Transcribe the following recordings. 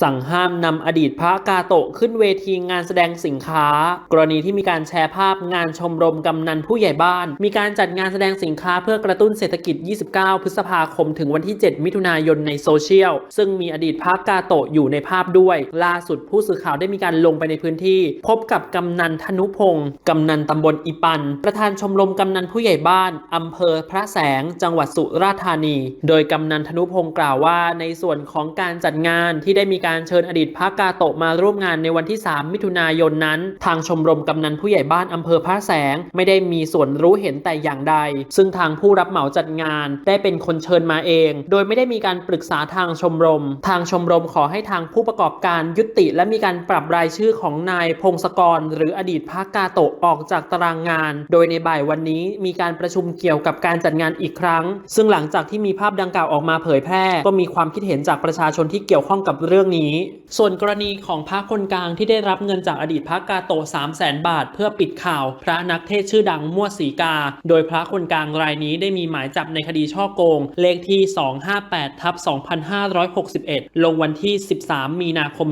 สั่งห้ามนำอดีตพระกาโตะขึ้นเวทีงานแสดงสินค้า กรณีที่มีการแชร์ภาพงานชมรมกำนันผู้ใหญ่บ้าน มีการจัดงานแสดงสินค้าเพื่อกระตุ้นเศรษฐกิจ 29 พฤษภาคม ถึงวันที่ 7 มิถุนายนในโซเชียล ซึ่งมีอดีตพระกาโตะอยู่ในภาพด้วย ล่าสุดผู้สื่อข่าวได้มีการลงไปในพื้นที่ พบกับกำนันธนุพงศ์กำนันตำบลอีปัน ประธานชมรมกำนันผู้ใหญ่บ้านอำเภอพระแสง จังหวัดสุราษฎร์ธานี โดยกำนันธนุพงศ์กล่าวว่า ในส่วนของการจัดงานที่ได้มีการเชิญอดีตพระกาโตะมาร่วมงานในวันที่ 3 มิถุนายนนั้น ทางชมรมกำนันผู้ใหญ่บ้านอำเภอพระแสง ไม่ได้มีส่วนรู้เห็นแต่อย่างใด ซึ่งทางผู้รับเหมาจัดงานได้เป็นคนเชิญมาเอง โดยไม่ได้มีการปรึกษาทางชมรม ทางชมรมขอให้ทางผู้ประกอบการยุติ และมีการปรับรายชื่อของนายพงศกร หรืออดีตพระกาโตะออกจากตารางงาน โดยในบ่ายวันนี้มีการประชุมเกี่ยวกับการจัดงานอีกครั้ง ซึ่งหลังจากที่มีภาพดังกล่าวออกมาเผยแพร่ ก็มีความคิดเห็นจากประชาชนที่เกี่ยวข้องกับเรื่องนี้ ส่วนกรณีของพระคนกลางที่ได้รับเงินจากอดีตพระกาโต3 0 0แสนบาท เพื่อปิดข่าว พระนักเทศชื่อดังมั่วสีกา โดยพระคนกลางรายนี้ได้มีหมายจับในคดีช่อโกง เลขที่ 258ทับ2561 ลงวันที่ 13 มีนาคม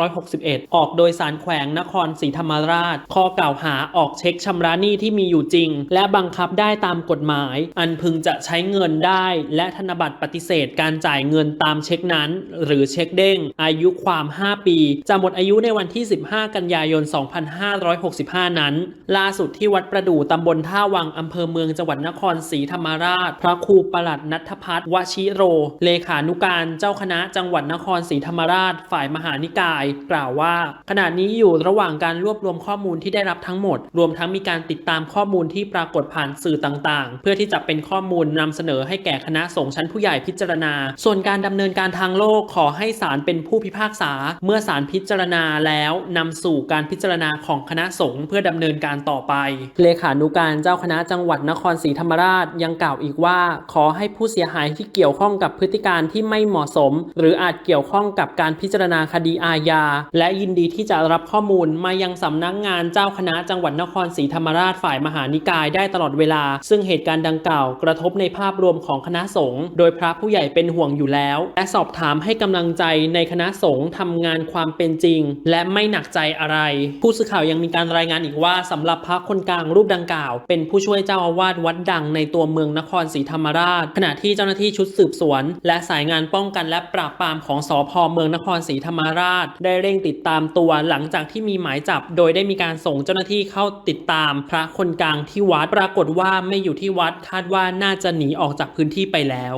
2561 ออกโดยสารแขวงนครศรีธรรมราช ข้อกล่าวหาออกเช็คชำระหนี้ที่มีอยู่จริง และบังคับได้ตามกฎหมาย อันพึงจะใช้เงินได้ และธนบัตรปฏิเสธการจ่ายเงินตามเช็คนั้น หรือเช็คเด้ง อายุความ 5 ปี จะหมดอายุในวันที่ 15 กันยายน 2565 นั้น ล่าสุดที่วัดประดู่ตำบลท่าวังอำเภอเมืองจังหวัดนครศรีธรรมราช พระครูประหลัดนัทพัฒน์วชิโร เลขานุการเจ้าคณะจังหวัดนครศรีธรรมราช ฝ่ายมหานิกาย กล่าวว่า ขณะนี้อยู่ระหว่างการรวบรวมข้อมูลที่ได้รับทั้งหมด รวมทั้งมีการติดตามข้อมูลที่ปรากฏผ่านสื่อต่างๆ เพื่อที่จะเป็นข้อมูลนำเสนอให้แก่คณะสงฆ์ชั้นผู้ใหญ่พิจารณา ส่วนการดำเนินการทางโลกขอให้ศาลเป็นผู้พิพากษา เมื่อศาลพิจารณาแล้วนำสู่การพิจารณาของคณะสงฆ์เพื่อดำเนินการต่อไป เลขานุการเจ้าคณะจังหวัดนครศรีธรรมราชยังกล่าวอีกว่า ขอให้ผู้เสียหายที่เกี่ยวข้องกับพฤติการที่ไม่เหมาะสม หรืออาจเกี่ยวข้องกับการพิจารณาคดีอาญา และยินดีที่จะรับข้อมูลมายังสำนักงานเจ้าคณะจังหวัดนครศรีธรรมราชฝ่ายมหานิกายได้ตลอดเวลา ซึ่งเหตุการณ์ดังกล่าวกระทบในภาพรวมของคณะสงฆ์โดยพระผู้ใหญ่เป็นห่วงอยู่แล้ว และสอบถามให้กำลังใจในคณะสงฆ์ทำงานความเป็นจริง และไม่หนักใจอะไร ผู้สื่อข่าวยังมีการรายงานอีกว่าสำหรับพระคนกลางรูปดังกล่าว เป็นผู้ช่วยเจ้าอาวาสวัดดังในตัวเมืองนครศรีธรรมราช ขณะที่เจ้าหน้าที่ชุดสืบสวน และสายงานป้องกันและปราบปรามของสพเมืองนครศรีธรรมราช ได้เร่งติดตามตัวหลังจากที่มีหมายจับ โดยได้มีการส่งเจ้าหน้าที่เข้าติดตาม พระคนกลางที่วัดปรากฏว่าไม่อยู่ที่วัดคาดว่าน่าจะหนีออกจากพื้นที่ไปแล้ว